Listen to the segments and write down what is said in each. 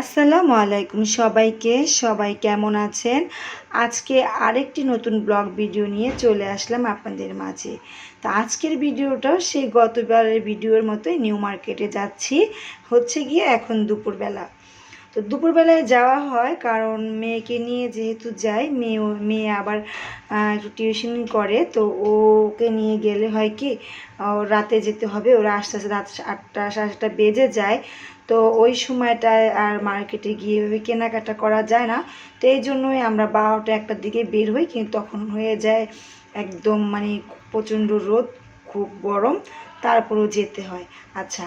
আসসালামু আলাইকুম সবাইকে। সবাই কেমন আছেন? আজকে আরেকটি নতুন ব্লগ ভিডিও নিয়ে চলে আসলাম আপনাদের মাঝে। তো আজকের ভিডিওটাও সেই গতবারের ভিডিওর মতোই নিউ মার্কেটে যাচ্ছি। হচ্ছে গিয়ে এখন দুপুরবেলা। তো দুপুরবেলায় যাওয়া হয় কারণ মেয়েকে নিয়ে যেহেতু যাই, মেয়ে মেয়ে আবার একটু টিউশন করে। তো ওকে নিয়ে গেলে হয় কি রাতে যেতে হবে। ওরা আস্তে আস্তে রাত আটটা, সাড়ে আটটা বেজে যায়। তো ওই সময়টায় আর মার্কেটে গিয়ে এভাবে কেনাকাটা করা যায় না। তো এই জন্যই আমরা বারোটা একটার দিকে বের হই, কিন্তু তখন হয়ে যায় একদম মানে প্রচণ্ড রোদ, খুব গরম, তারপরেও যেতে হয়। আচ্ছা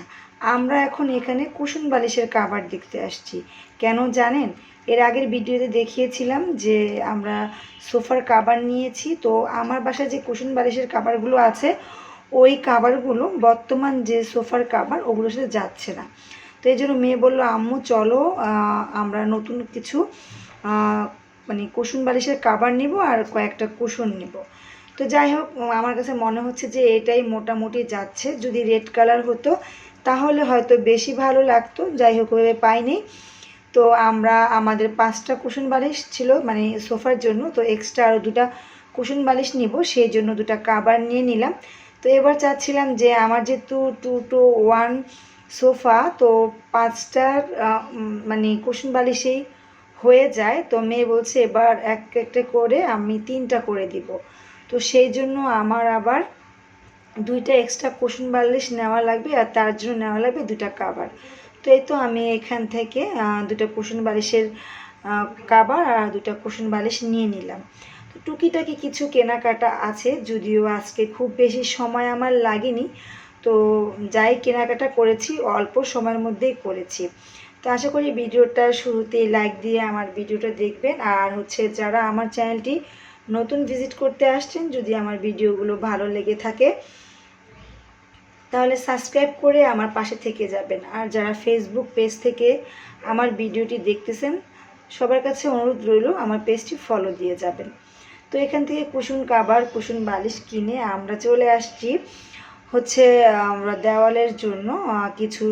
আমরা এখন এখানে কুসুম বালিশের কাবার দেখতে আসছি। কেন জানেন? এর আগের ভিডিওতে দেখিয়েছিলাম যে আমরা সোফার কাবার নিয়েছি, তো আমার বাসায় যে কুসুম বালিশের কাবারগুলো আছে, ওই কাবারগুলো বর্তমান যে সোফার কাবার ওগুলোর সাথে যাচ্ছে না। তো এই জন্য মেয়ে বলল, আম্মু, চলো আমরা নতুন কিছু মানে কুসুন বালিশের কাবার নিব আর কয়েকটা কুসুন নিব। তো যাই হোক আমার কাছে মনে হচ্ছে যে এটাই মোটামুটি যাচ্ছে। যদি রেড কালার হতো, তাহলে হয়তো বেশি ভালো লাগতো। যাই হোক ওইভাবে পাইনি। তো আমরা, আমাদের পাঁচটা কুশন বালিশ ছিল মানে সোফার জন্য, তো এক্সট্রা আরও দুটা কুশন বালিশ নিব, সেই জন্য দুটা কাবার নিয়ে নিলাম। তো এবার চাচ্ছিলাম যে আমার যেহেতু টু টু ওয়ান সোফা তো পাঁচটার মানে কুশন বালিশেই হয়ে যায়, তো মেয়ে বলছে এবার এক একটা করে আমি তিনটা করে দিব। তো সেই জন্য আমার আবার দুইটা এক্সট্রা কুশন বালিশ নেওয়া লাগবে আর তার জন্য নেওয়া লাগবে দুটা কাবার তো এই তো আমি এখান থেকে দুটো কুশন বালিশের কাবার আর দুটা কুশন বালিশ নিয়ে নিলাম। তো টুকিটাকি কিছু কেনাকাটা আছে, যদিও আজকে খুব বেশি সময় আমার লাগেনি। তো যাই কেনাকাটা করেছি, অল্প সময়ের মধ্যেই করেছি। তো আশা করি ভিডিওটা শুরুতেই লাইক দিয়ে আমার ভিডিওটা দেখবেন। আর হচ্ছে যারা আমার চ্যানেলটি নতুন ভিজিট করতে আসছেন, যদি আমার ভিডিওগুলো ভালো লেগে থাকে, তাহলে সাবস্ক্রাইব করে আমার পাশে থেকে যাবেন। আর যারা ফেসবুক পেজ থেকে আমার ভিডিওটি দেখতেছেন, সবার কাছে অনুরোধ রইল আমার পেজটি ফলো দিয়ে যাবেন। তো এখান থেকে কুসুন কাবার কুসুন বালিশ কিনে আমরা চলে আসছি। হচ্ছে, আমরা দেওয়ালের জন্য কিছু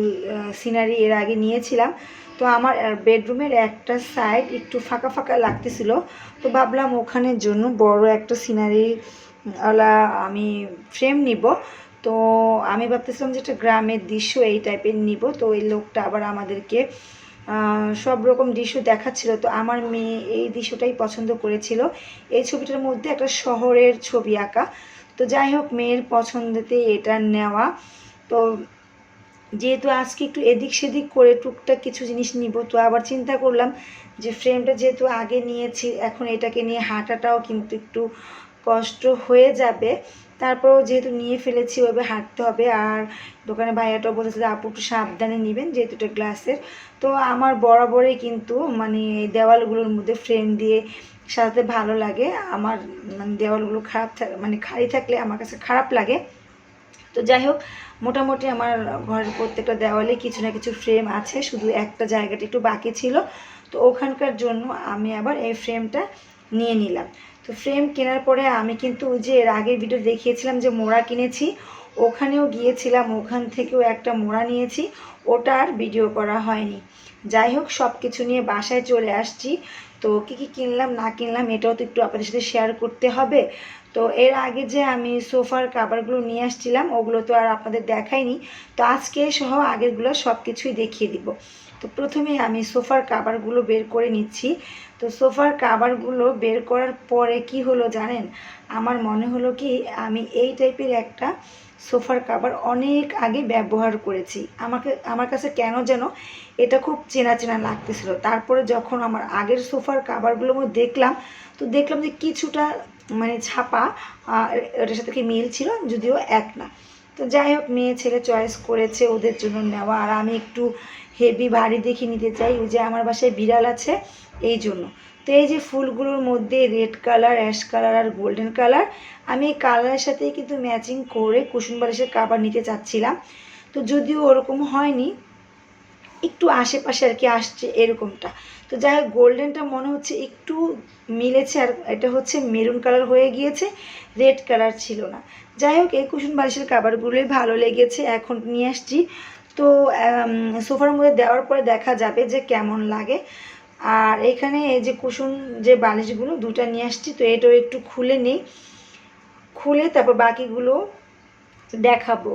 সিনারি এর আগে নিয়েছিলাম। তো আমার বেডরুমের একটা সাইড একটু ফাঁকা ফাঁকা লাগতেছিল। তো ভাবলাম ওখানের জন্য বড় একটা সিনারি ওলা আমি ফ্রেম নিব। তো আমি ভাবতেছিলাম যে একটা গ্রামের দৃশ্য এই টাইপের নিব। তো এই লোকটা আবার আমাদেরকে সব রকম দৃশ্য দেখাচ্ছিল। তো আমার মেয়ে এই দৃশ্যটাই পছন্দ করেছিল। এই ছবিটার মধ্যে একটা শহরের ছবি আঁকা। তো যাই হোক, মেয়ের পছন্দেতে এটা নেওয়া। তো যেহেতু আজকে একটু এদিক সেদিক করে টুকটাক কিছু জিনিস নিব, তো আবার চিন্তা করলাম যে ফ্রেমটা যেহেতু আগে নিয়েছি, এখন এটাকে নিয়ে হাঁটাটাও কিন্তু একটু কষ্ট হয়ে যাবে। তারপরেও যেহেতু নিয়ে ফেলেছি, ওইভাবে হাঁটতে হবে। আর দোকানে ভাইয়াটাও বলেছে যে, আপু, একটু সাবধানে নেবেন যেহেতু এটা গ্লাসের। তো আমার বরাবরই কিন্তু মানে দেওয়ালগুলোর মধ্যে ফ্রেম দিয়ে সাজাতে ভালো লাগে। আমার মানে দেওয়ালগুলো খারাপ থাক মানে খালি থাকলে আমার কাছে খারাপ লাগে। তো যাই হোক, মোটামুটি আমার ঘরের প্রত্যেকটা দেওয়ালে কিছু না কিছু ফ্রেম আছে। শুধু একটা জায়গাটা একটু বাকি ছিল। তো ওখানকার জন্য আমি আবার এই ফ্রেমটা নিয়ে নিলাম। তো ফ্রেম কেনার পরে আমি কিন্তু যে এর আগের ভিডিও দেখিয়েছিলাম যে মোড়া কিনেছি। ওখানেও গিয়েছিলাম, ওখান থেকেও একটা মোড়া নিয়েছি। ওটা আর ভিডিও করা হয়নি। যাই হোক সব কিছু নিয়ে বাসায় চলে আসছি। তো কী কী কিনলাম, না কিনলাম, এটাও তো একটু আপনাদের সাথে শেয়ার করতে হবে। তো এর আগে যে আমি সোফার কাভারগুলো নিয়ে আসছিলাম, ওগুলো তো আর আপনাদের দেখাইনি। তো আজকে সহ আগেরগুলো সব কিছুই দেখিয়ে দিব। তো প্রথমে আমি সোফার কাভারগুলো বের করে নিচ্ছি। তো সোফার কাভারগুলো বের করার পরে কি হলো জানেন? আমার মনে হলো কি, আমি এই টাইপের একটা সোফার কাভার অনেক আগে ব্যবহার করেছি। আমাকে, আমার কাছে কেন যেন এটা খুব চেনা চেনা লাগতেছিল। তারপরে যখন আমার আগের সোফার কাভারগুলো দেখলাম, তো দেখলাম যে কিছুটা মানে ছাপা এটার সাথে কি মিল ছিল? যদিও এক না। তো যাই হোক, মেয়ে ছেলে চয়েস করেছে ওদের জন্য নেওয়া। আর আমি একটু হেভি ভারী দেখে নিতে চাই। ওই যে আমার বাসায় বিড়াল আছে, এই জন্য। তো এই যে ফুলগুলোর মধ্যে রেড কালার, অ্যাশ কালার আর গোল্ডেন কালার, আমি এই কালারের সাথেই কিন্তু ম্যাচিং করে কুসুম বালিশের কাবার নিতে চাচ্ছিলাম। তো যদিও ওরকম হয়নি, একটু আশেপাশে আর কি আসছে এরকমটা। তো যাই হোক, গোল্ডেনটা মনে হচ্ছে একটু মিলেছে আর এটা হচ্ছে মেরুন কালার হয়ে গিয়েছে, রেড কালার ছিল না। যাই হোক, এই কুসুম বালিশের কাবারগুলোই ভালো লেগেছে, এখন নিয়ে আসছি। তো সোফার মধ্যে দেওয়ার পরে দেখা যাবে যে কেমন লাগে। আর এখানে এই যে কুসুম যে বালিশগুলো দুটা নিয়ে আসছি, তো এটাও একটু খুলে নিই। খুলে তারপর বাকিগুলো দেখাবো।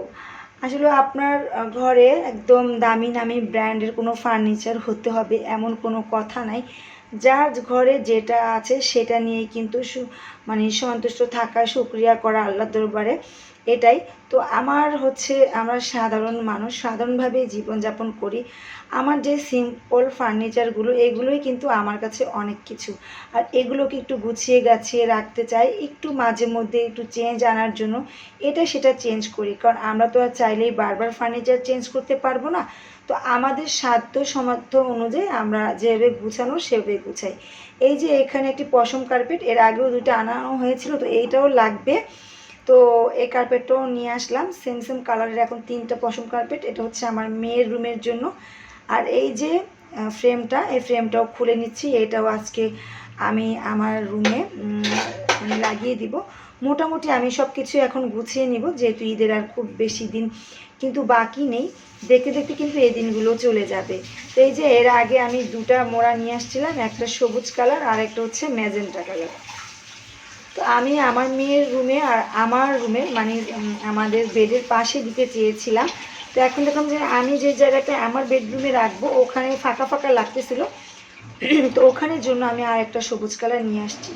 আসলে আপনার ঘরে একদম দামি নামি ব্র্যান্ডের কোনো ফার্নিচার হতে হবে এমন কোনো কথা নাই। যার ঘরে যেটা আছে সেটা নিয়েই কিন্তু মানে সন্তুষ্ট থাকা শুক্রিয়া করা আল্লাহ দরবারে। এটাই। তো আমার হচ্ছে, আমরা সাধারণ মানুষ সাধারণভাবে জীবনযাপন করি। আমার যে সিম্পল ফার্নিচারগুলো এগুলোই কিন্তু আমার কাছে অনেক কিছু। আর এগুলোকে একটু গুছিয়ে গাছিয়ে রাখতে চাই, একটু মাঝে মধ্যে একটু চেঞ্জ আনার জন্য। এটা সেটা চেঞ্জ করি। কারণ আমরা তো আর চাইলেই বারবার ফার্নিচার চেঞ্জ করতে পারব না। তো আমাদের সাধ্য সামর্থ্য অনুযায়ী আমরা যেভাবে গুছানো, সেভাবে গুছাই। এই যে এখানে একটি পশম কার্পেট এর আগেও দুটো আনানো হয়েছিল, তো এইটাও লাগবে। তো এই কার্পেটটাও নিয়ে আসলাম সেম সেম কালারের এখন তিনটা পশম কার্পেট এটা হচ্ছে আমার মেয়ের রুমের জন্য। আর এই যে ফ্রেমটা এই ফ্রেমটাও খুলে নিচ্ছি, এটাও আজকে আমি আমার রুমে লাগিয়ে দিব। মোটামুটি আমি সব কিছু এখন গুছিয়ে নিব, যেহেতু ঈদের আর খুব বেশি দিন কিন্তু বাকি নেই। দেখতে দেখতে কিন্তু এই দিনগুলো চলে যাবে। তো এই যে, এর আগে আমি দুটা মোড়া নিয়ে আসছিলাম, একটা সবুজ কালার আর একটা হচ্ছে ম্যাজেন্টা কালার তো আমি আমার মেয়ের রুমে আর আমার রুমে মানে আমাদের বেডের পাশে দিতে চেয়েছিলাম। তো এখন দেখলাম যে আমি যে জায়গাটা আমার বেডরুমে রাখব, ওখানে ফাঁকা ফাঁকা লাগতেছিল। তো ওখানের জন্য আমি আর একটা সবুজ কালার নিয়ে আসছি।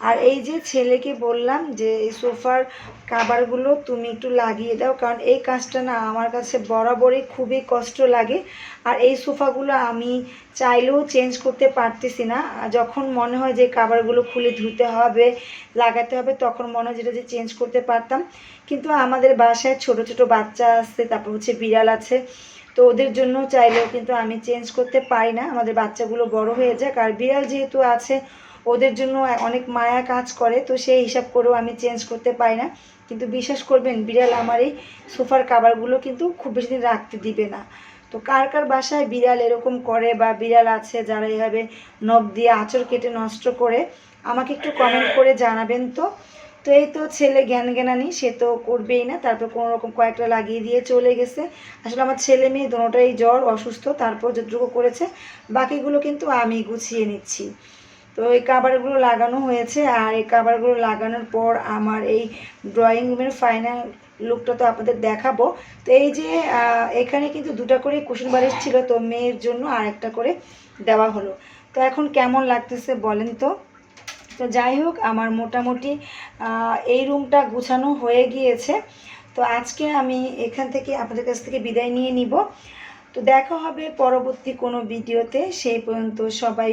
আর এই যে ছেলেকে বললাম যে, এই সোফার কাভারগুলো তুমি একটু লাগিয়ে দাও, কারণ এই কাজটা না আমার কাছে বরাবরই খুবই কষ্ট লাগে। আর এই সোফাগুলো আমি চাইলেও চেঞ্জ করতে পারতেছি না। যখন মনে হয় যে কাভারগুলো খুলে ধুতে হবে, লাগাতে হবে, তখন মনে হয় যেটা যে চেঞ্জ করতে পারতাম। কিন্তু আমাদের বাসায় ছোট ছোট বাচ্চা আছে, তারপর হচ্ছে বিড়াল আছে। তো ওদের জন্য চাইলেও কিন্তু আমি চেঞ্জ করতে পারি না। আমাদের বাচ্চাগুলো বড় হয়ে যাক। আর বিড়াল যেহেতু আছে ওদের জন্য অনেক মায়া কাজ করে, তো সেই হিসাব করেও আমি চেঞ্জ করতে পারি না। কিন্তু বিশ্বাস করবেন, বিড়াল আমার এই সোফার কাভারগুলো কিন্তু খুব বেশি দিন রাখতে দিবে না। তো কার কার বাসায় বিড়াল এরকম করে বা বিড়াল আছে যারা এভাবে নখ দিয়ে আঁচড় কেটে নষ্ট করে, আমাকে একটু কমেন্ট করে জানাবেন তো। তো এই তো ছেলে জ্ঞান জ্ঞানানি, সে তো করবেই না, তারপর কোনো রকম কয়েকটা লাগিয়ে দিয়ে চলে গেছে। আসলে আমার ছেলে মেয়ে দুটোটাই জ্বর, অসুস্থ, তারপর যতটুকু করেছে, বাকিগুলো কিন্তু আমি গুছিয়ে নিচ্ছি। তো এই কাভারগুলো লাগানো হয়েছে আর এই কাভারগুলো লাগানোর পর আমার এই ড্রয়িং রুমের ফাইনাল লুকটা তো আপনাদের দেখাবো। তো এই যে এখানে কিন্তু দুটা করে কুশন বালিশ ছিল তো মেয়ের জন্য আর একটা করে দেওয়া হলো। তো এখন কেমন লাগতেছে বলেন তো? তো যাই হোক, আমার মোটামুটি এই রুমটা গুছানো হয়ে গিয়েছে। তো আজকে আমি এখান থেকে আপনাদের কাছ থেকে বিদায় নিয়ে নিব। তো দেখা হবে পরবর্তী কোনো ভিডিওতে। সেই পর্যন্ত সবাই